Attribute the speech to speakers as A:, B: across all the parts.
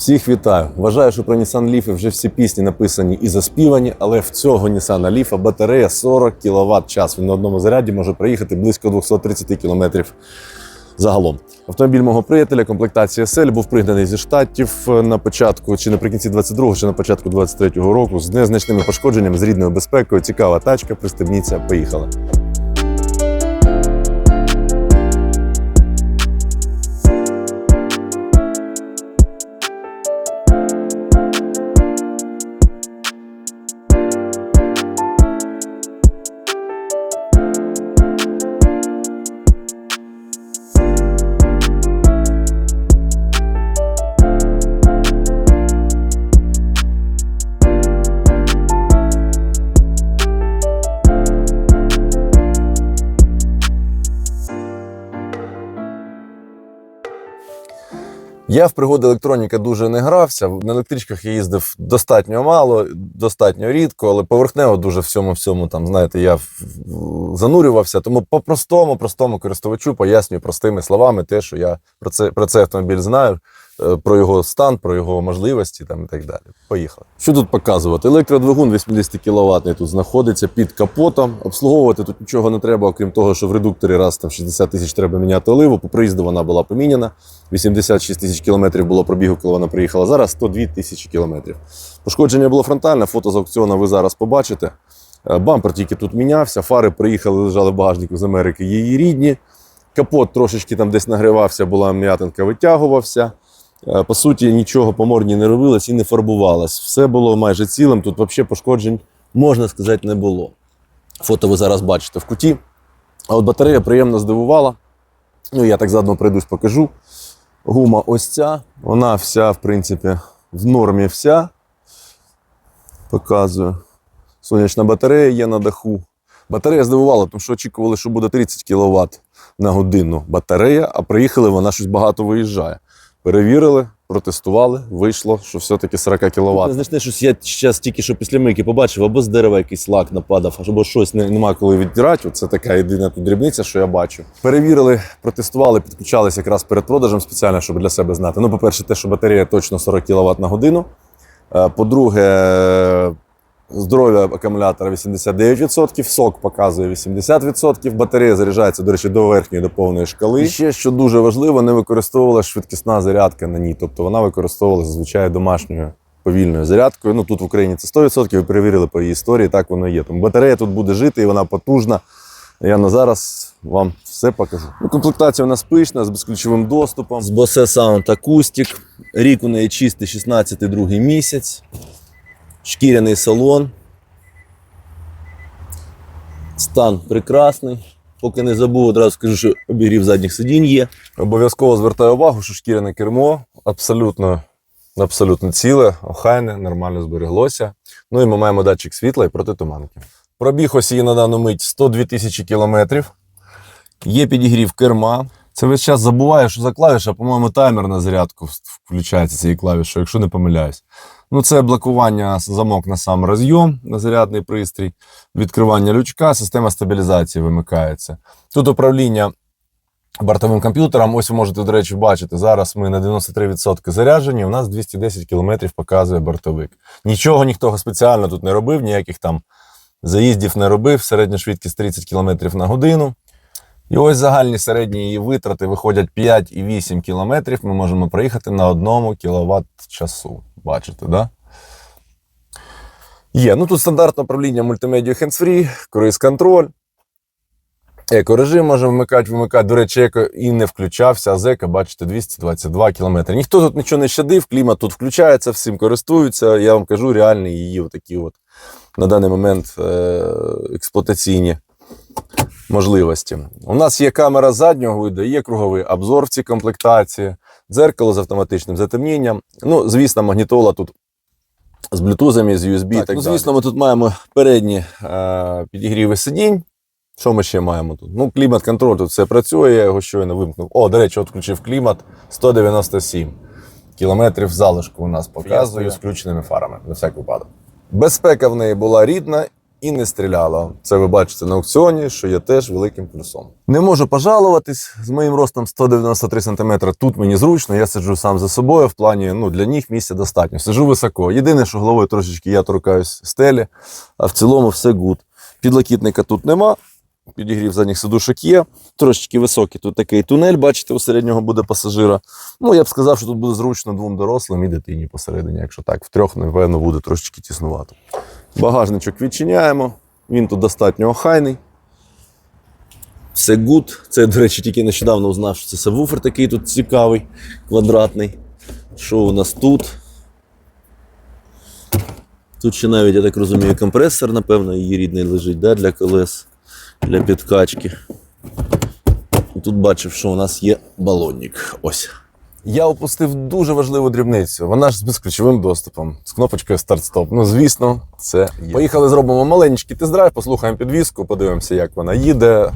A: Всіх вітаю! Вважаю, що про Nissan Leaf вже всі пісні написані і заспівані, але в цього Nissan Leaf батарея 40 кВт час. Він на одному заряді може проїхати близько 230 км загалом. Автомобіль мого приятеля, комплектація SL, був пригнаний зі штатів на початку чи наприкінці 22-го, чи на початку 23-го року з незначними пошкодженнями, з рідною безпекою. Цікава тачка, пристебніться, поїхали. Я в пригоди електроніка дуже не грався. На електричках я їздив достатньо мало, достатньо рідко, але поверхнево дуже всьому всьому там, знаєте, я занурювався. Тому по простому, користувачу пояснюю простими словами те, що я про це про цей автомобіль знаю, про його стан, про його можливості там і так далі. Поїхали. Що тут показувати? Електродвигун 80 кВт тут знаходиться під капотом. Обслуговувати тут нічого не треба, окрім того, що в редукторі раз там 60 тисяч треба міняти оливу. По приїзду вона була поміняна. 86 тисяч кілометрів було пробігу, коли вона приїхала. Зараз 102 тисячі кілометрів. Пошкодження було фронтальне, фото з аукціону ви зараз побачите. Е, Бампер тільки тут мінявся, фари приїхали, лежали в багажнику з Америки, її рідні. Капот трошечки там десь нагрівався, була м'ятинка, витягувався. Е, По суті, нічого по морді не робилось і не фарбувалось. Все було майже цілим. Тут взагалі пошкоджень, можна сказати, не було. Фото ви зараз бачите в куті. А от батарея приємно здивувала. Ну, я так заодно прийдусь, покажу. Гума ось ця. Вона вся, в принципі, в нормі вся. Показую. Сонячна батарея є на даху. Батарея здивувала, тому що очікували, що буде 30 кВт на годину батарея, а приїхали, вона щось багато виїжджає. Перевірили, протестували, вийшло, що все-таки 40 кВт. Значне, щось я зараз тільки що після мийки побачив, або з дерева якийсь лак нападав, або щось не, нема коли відтирати. Це така єдина тут дрібниця, що я бачу. Перевірили, протестували, підключалися якраз перед продажем спеціально, щоб для себе знати. Ну, по-перше, те, що батарея точно 40 кВт на годину. Е, По-друге, здоров'я акумулятора 89%, сок показує 80%, батарея заряджається, до речі, до верхньої, до повної шкали. І ще, що дуже важливо, не використовувалася швидкісна зарядка на ній. Тобто вона використовувалася зазвичай домашньою повільною зарядкою. Ну тут в Україні це 100%, ви перевірили по її історії, так воно є. Тому батарея тут буде жити і вона потужна. Я на зараз вам все покажу. Ну, комплектація у нас пишна, з безключовим доступом, з Bose Sound Acoustic. Рік у неї чистий 16-й другий місяць. Шкіряний салон. Стан прекрасний. Поки не забув, одразу скажу, що обігрів задніх сидінь є. Обов'язково звертаю увагу, що шкіряне кермо абсолютно, абсолютно ціле, охайне, нормально збереглося. Ну і ми маємо датчик світла і протитуманки. Пробіг ось її на дану мить 102 тисячі кілометрів. Є підігрів керма. Це весь час забуває, що за клавіша, по-моєму, таймер на зарядку включається цією клавішою, якщо не помиляюсь. Ну, це блокування замок на сам розйом на зарядний пристрій, відкривання лючка, система стабілізації вимикається. Тут управління бортовим комп'ютером. Ось ви можете, до речі, бачити. Зараз ми на 93% заряджені. У нас 210 км показує бортовик. Нічого ніхто спеціально тут не робив, ніяких там заїздів не робив. Середня швидкість 30 км на годину. І ось загальні середні її витрати виходять 5,8 км. Ми можемо проїхати на 1 кВт часу. Бачите, да? Є. Ну тут стандартне управління мультимедіа hands-free, круїз-контроль. Екорежим можемо вмикати, вимикати. До речі, еко і не включався, а з еко, бачите, 222 км. Ніхто тут нічого не щадив, клімат тут включається, всім користуються. Я вам кажу, реальні її отакі от на даний момент е- експлуатаційні можливості. У нас є камера заднього виду, є круговий обзор в цій комплектації, дзеркало з автоматичним затемнінням. Ну, звісно, магнітола тут з блютузами, з USB. Так, так ну, звісно, ми тут маємо передні е, підігріви сидінь. Що ми ще маємо тут? Ну, клімат-контроль тут все працює, я його щойно вимкнув. О, до речі, от включив клімат 197 кілометрів залишку у нас показує з включеними фарами на всяк випадок. Безпека в неї була рідна і не стріляло. Це ви бачите на аукціоні, що є теж великим плюсом. Не можу пожалуватись з моїм ростом 193 см. Тут мені зручно, я сиджу сам за собою. В плані ну для ніг місця достатньо. Сиджу високо. Єдине, що головою трошечки я торкаюсь стелі, а в цілому все гуд. Підлокітника тут нема. Підігрів задніх сидушок є. Трошечки високий. Тут такий тунель, бачите, у середнього буде пасажира. Ну, я б сказав, що тут буде зручно двом дорослим і дитині посередині. Якщо так, втрьох, напевно, буде трошечки тіснувато. Багажничок відчиняємо. Він тут достатньо охайний. Все гуд. Це, до речі, тільки нещодавно узнав, що це сабвуфер такий тут цікавий, квадратний. Що у нас тут? Тут ще навіть, я так розумію, компресор, напевно, її рідний лежить да, для колес, для підкачки. Тут бачив, що у нас є балонник. Ось. Я опустив дуже важливу дрібницю. Вона ж з безключовим доступом, з кнопочкою старт-стоп. Ну, звісно, це є. Поїхали, зробимо маленький тест-драйв, послухаємо підвіску, подивимося, як вона їде,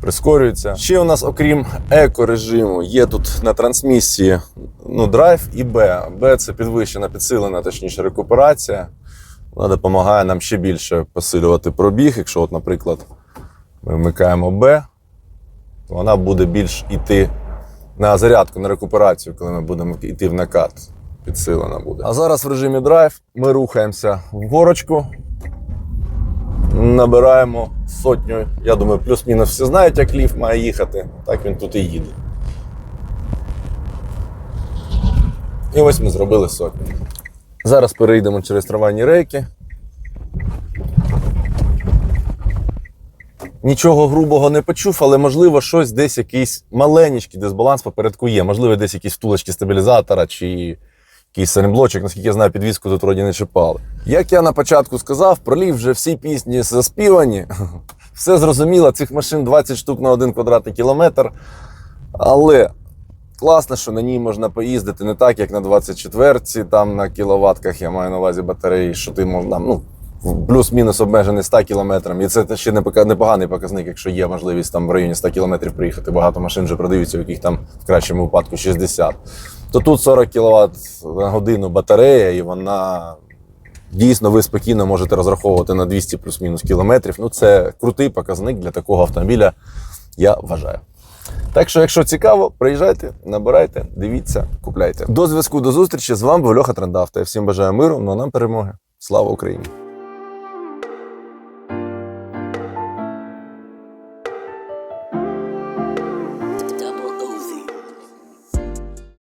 A: прискорюється. Ще у нас, окрім еко-режиму, є тут на трансмісії ну, драйв і Б. Б це підвищена, підсилена, точніше, рекуперація. Вона допомагає нам ще більше посилювати пробіг. Якщо, от, наприклад, ми вмикаємо Б, то вона буде більш йти на зарядку, на рекуперацію, коли ми будемо йти в накат. Підсилена буде. А зараз в режимі драйв ми рухаємося в горочку. Набираємо сотню. Я думаю, плюс-мінус всі знають, як ліфт має їхати. Так він тут і їде. І ось ми зробили сотню. Зараз перейдемо через трамвайні рейки. Нічого грубого не почув, але можливо щось десь якийсь маленький дисбаланс попередку є. Можливо, десь якісь втулочки стабілізатора чи якийсь серемблочок, наскільки я знаю, підвіску тут вроді не чіпали. Як я на початку сказав, пролів вже всі пісні заспівані. Все зрозуміло, цих машин 20 штук на один квадратний кілометр. Але класно, що на ній можна поїздити не так, як на 24-ці, там на кіловатках, я маю на увазі батареї, що ти можна, ну, плюс-мінус обмежений 100 кілометрами. І це ще непоганий показник, якщо є можливість там в районі 100 кілометрів приїхати. Багато машин вже продаються, в яких там в кращому випадку 60. То тут 40 кВт на годину батарея, і вона дійсно ви спокійно можете розраховувати на 200 плюс-мінус кілометрів. Ну, це крутий показник для такого автомобіля, я вважаю. Так що, якщо цікаво, приїжджайте, набирайте, дивіться, купляйте. До зв'язку, до зустрічі. З вами був Льоха Трендавто. Я всім бажаю миру, ну а нам перемоги. Слава Україні!